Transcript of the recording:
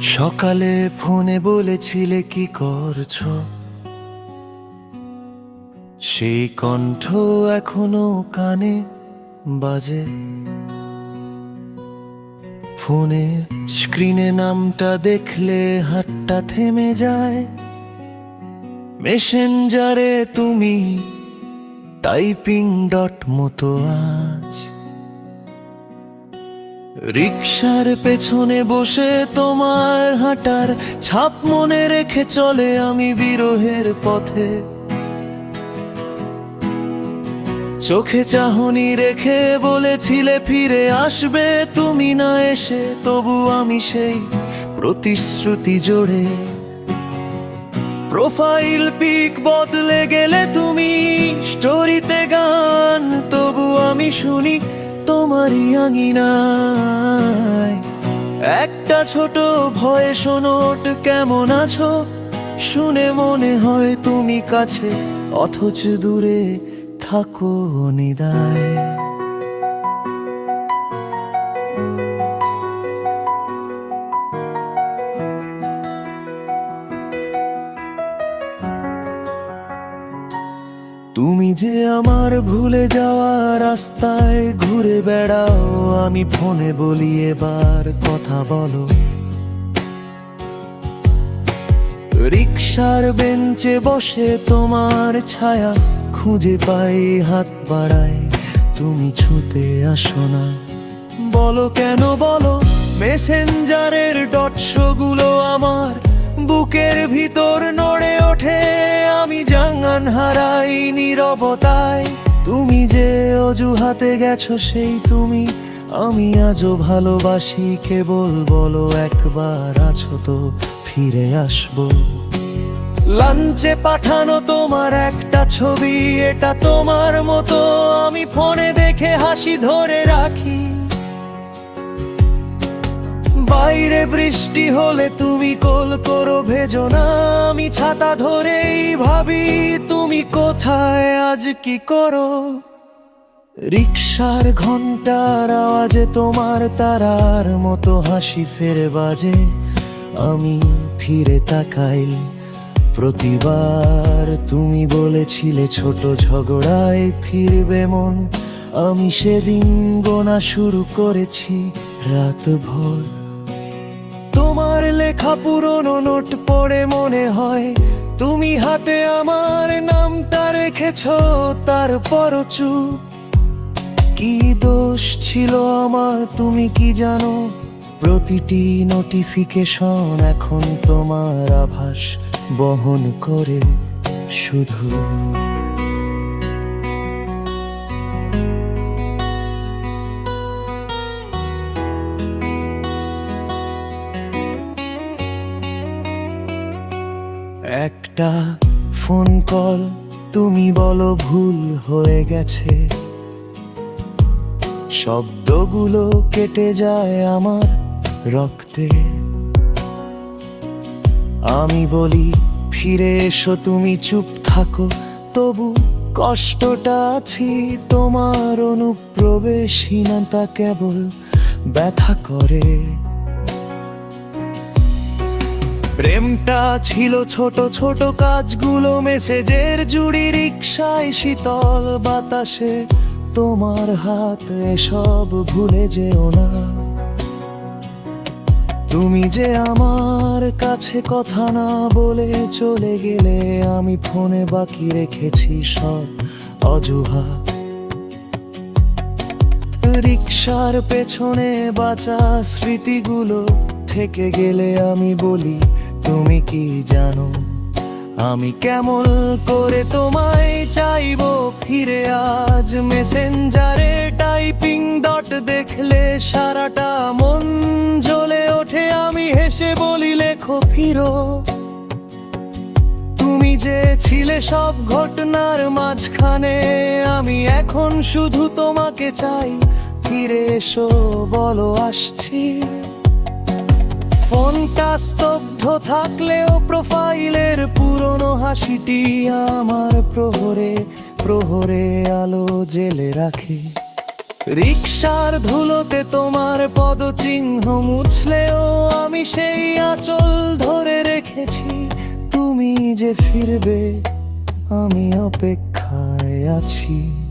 সকালে ফোনে বলেছিলে কি করছ? সেই কণ্ঠ এখনও কানে বাজে। ফোনে স্ক্রিনে নামটা দেখলে হাতটা থেমে যায়। মেসেঞ্জারে তুমি টাইপিং ডট মতো আজ। রিক্সার পেছনে বসে তোমার হাঁটার ছাপ মনে রেখে চলে আমি বিরহের পথে। চোখে চাহনি রেখে বলেছিলে ফিরে আসবে তুমি না এসে, তবু আমি সেই প্রতিশ্রুতি জোড়ে প্রোফাইল পিক বদলে গেলে তুমি স্টোরিতে গান, তবু আমি শুনি তোমারই আঙিনায়। একটা ছোট ভয়ে শোনোট কেমন আছো? শুনে মনে হয় তুমি কাছে, অথচ দূরে থাকো নিদায়। তুমি যে আমার ভুলে যাওয়া রাস্তায় ঘুরে বেড়াও, আমি ফোনে বলি এবার কথা বলো। রিক্সার বেঞ্চে বসে তোমার ছায়া, খুঁজে পাই হাত বাড়ায়, তুমি ছুতে আসো না। বলো কেন বলো মেসেঞ্জারের ডটসগুলো আমার বুকের ভিতর আমি জাঙ্গান হারাই নীরবতায়। তুমি যে অজুহাতে গেছো, সেই তুমি। আমি আজও ভালোবাসি, কেবল বলো একবার আছো তো ফিরে আসব। লাঞ্চে পাঠানো তোমার একটা ছবি, এটা তোমার মতো। আমি ফোনে দেখে হাসি ধরে রাখি। বাইরে বৃষ্টি হলে তুমি কোল করো, ভেজো না। আমি ছাতা ধরেই ভাবি তুমি কোথায়, আজ কি করো? রিক্সার ঘণ্টার আওয়াজে তোমার তারার মতো হাসি ফেরে বাজে। আমি ফিরে তাকাই, প্রতিবার তুমি বলেছিলে ছোট ঝগড়ায় ফিরবে মন। আমি সেদিন গোনা শুরু করেছি রাত ভোর। তোমার লেখা পুরনো নোট পড়ে মনে হয় তুমি হাতে আমার নামটা রেখেছ তারপর চুপ। কি দোষ ছিল আমার, তুমি কি জানো? প্রতিটি নোটিফিকেশন এখন তোমার আভাস বহন করে শুধু। একটা ফোন কল, তুমি বলো ভুল হয়ে গেছে। শব্দগুলো কেটে যায় আমার রক্তে। আমি বলি, ফিরে এসো, তুমি চুপ থাকো। তবু কষ্টটা আছি, তোমার অনুপ্রবেশহীনতা কেবল ব্যথা করে। প্রেমটা ছিল ছোট ছোট কাজগুলো মেসেজের জুড়ি রিক্সায় শীতল বাতাসে। তোমার হাত এসব ভুলে যেও না। তুমি যে আমার কাছে কথা না বলে চলে গেলে আমি ফোনে বাকি রেখেছি সব অজুহা। রিক্সার পেছনে বাঁচা স্মৃতিগুলো থেকে গেলে আমি বলি তুমি কি জানো? আমি কেমন করে তোমায় চাইব ফিরে আজ? মেসেঞ্জারে টাইপিং ডট দেখলে সারাটা মন জ্বলে ওঠে। আমি হেসে বলি, লেখো ফিরো। তুমি যে ছিলে সব ঘটনার মাঝখানে, আমি এখন শুধু তোমাকে চাই। ফিরে এসো, বলো, আসছি। ফোনটা স্তব্ধ থাকলেও প্রোফাইলের পুরনো হাসিটি আমার প্রহরে প্রহরে আলো জেলে রাখে। রিক্সার ধুলোতে তোমার পদচিহ্ন মুছলেও আমি সেই আঁচল ধরে রেখেছি। তুমি যে ফিরবে, আমি অপেক্ষায় আছি।